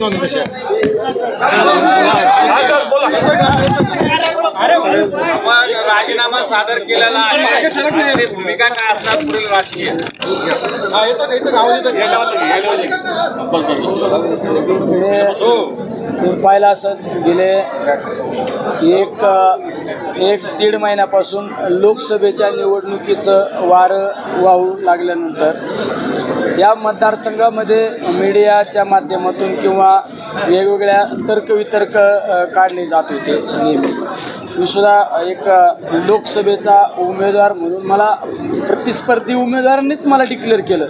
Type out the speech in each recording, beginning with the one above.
आपण राजीनामा सादर केलेला आहे. भूमिका काय असणार पुढील राजकीय? तुम्ही पाहिलं असं गेले एक एक दीड महिन्यापासून लोकसभेच्या निवडणुकीचं वारं वाहू लागल्यानंतर या मतदारसंघामध्ये मीडियाच्या माध्यमातून किंवा वेगवेगळ्या तर्कवितर्क काढले जात होते नेहमी. मी सुद्धा एक लोकसभेचा उमेदवार म्हणून मला प्रतिस्पर्धी उमेदवारांनीच मला डिक्लेअर केलं.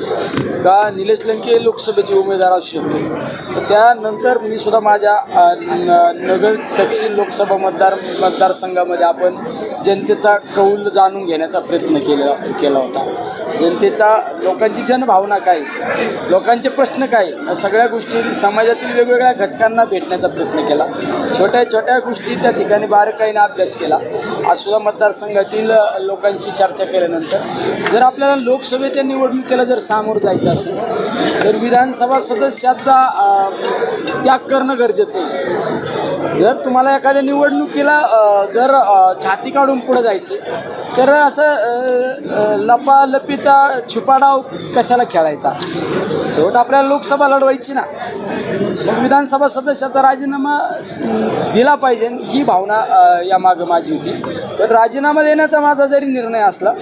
का निलेश लंके लोकसभेचे उमेदवार असू शकतो तर त्यानंतर मी सुद्धा माझ्या न- नगर दक्षिण लोकसभा मतदार मतदारसंघामध्ये आपण जनतेचा कौल जाणून घेण्याचा प्रयत्न केला केला होता. जनतेचा लोकांची जनभावना काय? लोकांचे प्रश्न काय? या सगळ्या गोष्टी समाजातील वेगवेगळ्या घटकांना भेटण्याचा प्रयत्न केला. छोट्या छोट्या गोष्टी त्या ठिकाणी बारकाईने अभ्यास केला. आज सुद्धा मतदारसंघातील लोकांशी चर्चा केल्यानंतर जर आपल्याला लोकसभेच्या निवडणुकीला जर सामोरं जायचं असेल. तर विधानसभा सदस्याचा त्याग करणं गरजेचं आहे. जर तुम्हाला एखाद्या निवडणुकीला जर छाती काढून पुढे जायचे तर असं लपालपीचा छुपाडाव कशाला खेळायचा? शेवट आपल्याला लोकसभा लढवायची ना. मग विधानसभा सदस्याचा राजीनामा दिला पाहिजे ही भावना या यामागं माझी होती. पण राजीनामा देण्याचा माझा जरी निर्णय असला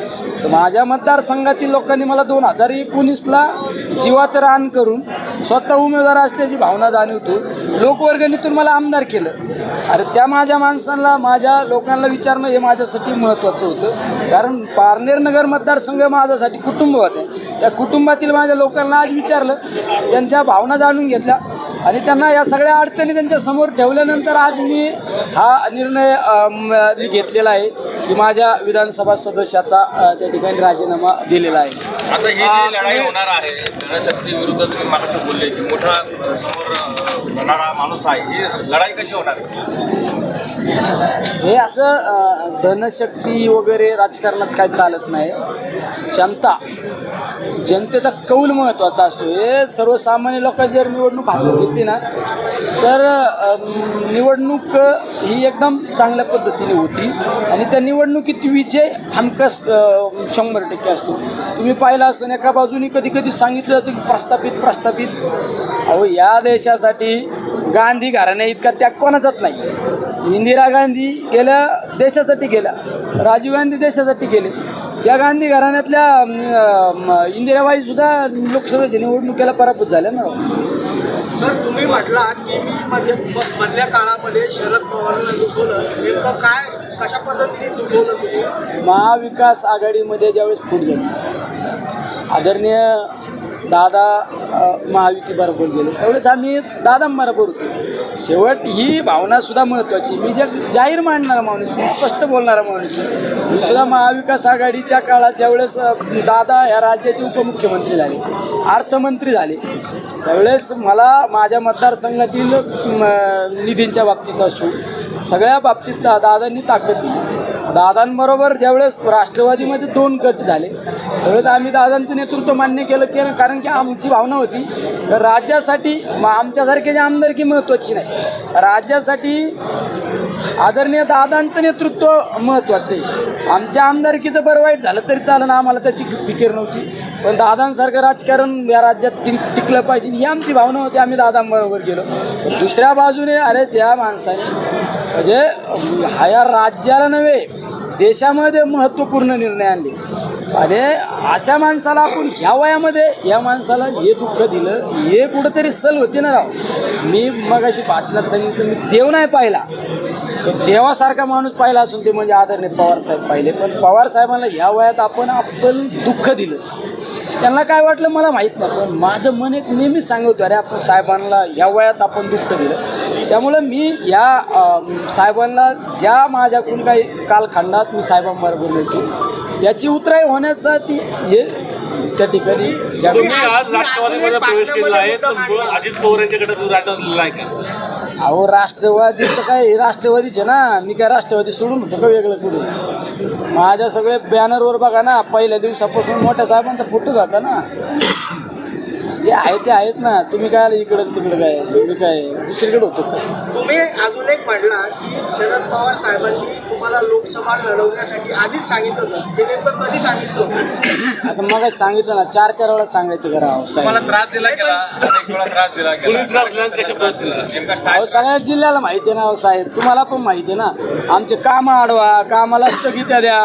तर माझ्या मतदारसंघातील लोकांनी मला दोन हजार एकोणीसला जीवाचं रान करून स्वतः उमेदवार असल्याची भावना जाणीवतो. लोकवर्गणीतून मला आमदार केलं. अरे त्या माझ्या माणसांना माझ्या लोकांना विचारणं हे माझ्यासाठी महत्त्वाचं होतं. कारण पारनेर नगर मतदारसंघ माझ्यासाठी कुटुंब होते. त्या कुटुंबातील माझ्या लोकांना आज विचारलं. त्यांच्या भावना जाणून घेतल्या. आणि त्यांना या सगळ्या अडचणी त्यांच्यासमोर ठेवल्यानंतर आज मी हा निर्णय म, घेतलेला आहे की माझ्या विधानसभा सदस्याचा त्या ठिकाणी राजीनामा दिलेला आहे. आता ही जी लढाई होणार आहे जनशक्ती विरुद्ध तुम्ही मागाशी बोलले की मोठा समोर लढणारा माणूस आहे ही लढाई कशी होणार आहे? हे असं धनशक्ती वगैरे राजकारणात काय चालत नाही. क्षमता जनतेचा कौल महत्त्वाचा असतो. हे सर्वसामान्य लोकांची जर निवडणूक हातात घेतली ना तर निवडणूक ही एकदम चांगल्या पद्धतीने होती. आणि त्या निवडणुकीत विजय हमखास शंभर टक्के असतो. तुम्ही पाहिला असं एका बाजूनी कधी कधी सांगितलं जातं की प्रस्थापित प्रस्थापित. अहो या देशासाठी गांधी घराण्या इतका त्याग कोणाचाच नाही. इंदिरा गांधी गेल्या देशासाठी गेल्या. राजीव गांधी देशासाठी गेले. त्या गांधी घराण्यातल्या इंदिराबाई सुद्धा लोकसभेच्या निवडणुकीला पराभूत झाल्या ना. सर तुम्ही म्हटलात की म- मधल्या काळामध्ये शरद पवारांना दुखवलं नेमकं काय कशा पद्धतीने दुखवलं तुम्ही? महाविकास आघाडीमध्ये ज्यावेळेस फूट झाली आदरणीय दादा अ, महायुतीबरोबर गेले. त्यावेळेस आम्ही दादांबरोबर होतो. शेवट ही भावना सुद्धा महत्त्वाची. मी जे जाहीर मांडणारा माणूस मी स्पष्ट बोलणारा माणूस आहे. मी सुद्धा महाविकास आघाडीच्या काळात ज्यावेळेस दादा ह्या राज्याचे उपमुख्यमंत्री झाले अर्थमंत्री झाले त्यावेळेस मला माझ्या मतदारसंघातील म, निधींच्या बाबतीत असो सगळ्या बाबतीत दा दादांनी ताकद दिली. दादांबरोबर ज्यावेळेस राष्ट्रवादीमध्ये दोन गट झाले त्यावेळेस आम्ही दादांचं नेतृत्व मान्य केलं की कारण की आमची भावना होती तर राज्यासाठी आमच्यासारखे जे आमदारकी महत्त्वाची नाही. राज्यासाठी आदरणीय दादांचं नेतृत्व महत्त्वाचं आहे. आमच्या आमदारकीचं बरं वाईट झालं तरी चालेल आम्हाला त्याची फिकीर नव्हती. पण दादांसारखं राजकारण या राज्यात टिक टिकलं पाहिजे ही आमची भावना होती आम्ही दादांबरोबर गेलो. दुसऱ्या बाजूने अरे त्या माणसाने म्हणजे ह्या राज्याला नव्हे देशामध्ये महत्त्वपूर्ण निर्णय आणले. आणि अशा माणसाला आपण ह्या वयामध्ये या माणसाला हे दुःख दिलं हे कुठंतरी सल होते ना राव. मी मग अशी भाषणात सांगितलं मी देव नाही पाहिला. देवासारखा माणूस पाहिला असून ते म्हणजे आदरणीय पवारसाहेब पाहिले. पण पवारसाहेबांना ह्या वयात आपण आपण दुःख दिलं. त्यांना काय वाटलं मला माहीत नाही पण माझं मन एक नेहमीच सांगतो अरे आपण साहेबांना ह्या वयात आपण दुःख दिलं. त्यामुळं मी या साहेबांना ज्या माझ्याकडून काही कालखंडात मी साहेबांबरोबर येतो त्याची उतराई होण्यासाठी हे त्या ठिकाणी तुम्ही आज राष्ट्रवादीमध्ये प्रवेश केलेला आहे तर अजित पवार यांच्याकडे तुम्ही राष्ट्रवादीला आहे का? अहो राष्ट्रवादीचं काय हे राष्ट्रवादीचे ना. मी काय राष्ट्रवादी सोडून होतो का वेगळं कुठे माझ्या सगळे बॅनरवर बघा ना पहिल्या दिवसापासून मोठ्या साहेबांचा फोटो जाता ना. जे आहे ते आहेत ना. तुम्ही काय इकडं तिकडं काय? मी काय दुसरीकडे होतो काय तुम्ही अजून एक म्हटला की शरद पवार साहेबांनी तुम्हाला लढवण्यासाठी आधीच सांगितलं होतं. ते नेमकं कधी सांगितलं होतं? आता मग सांगितलं ना चार चार वेळा सांगायचं करा अहो तुम्हाला साहेब त्रास दिला गेला? अनेक वेळा त्रास दिला कुणी गेला त्रास दिला? नेमका अहो सगळ्या जिल्ह्याला माहिती आहे ना अहो साहेब. तुम्हाला पण माहिती आहे ना आमचे कामं अडवा कामाला स्थगित्या द्या.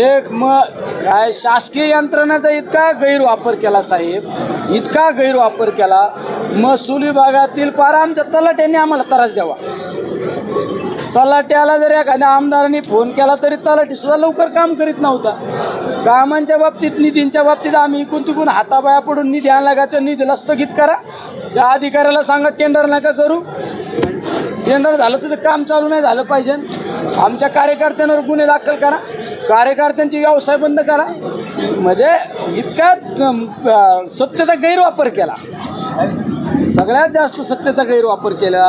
एक मग काय शासकीय यंत्रणाचा इतका गैरवापर केला साहेब. इतका गैरवापर केला. महसूल विभागातील पार आमच्या तलाट्यांनी आम्हाला त्रास द्यावा. तलाट्याला जर एखाद्या आमदारांनी फोन केला तरी तलाठीसुद्धा लवकर काम करीत नव्हता. कामांच्या बाबतीत निधींच्या बाबतीत आम्ही इकून तिकून हाताबाया पडून निधी आणला का त्या निधीला स्थगित करा. त्या अधिकाऱ्याला सांगा टेंडर नका करू. टेंडर झालं तर काम चालू नाही झालं पाहिजे. आमच्या कार्यकर्त्यांवर गुन्हे दाखल करा. कार्यकर्त्यांचे व्यवसाय बंद करा. म्हणजे इतका सत्यचा सत्तेचा गैरवापर केला. सगळ्यात जास्त सत्तेचा गैरवापर केला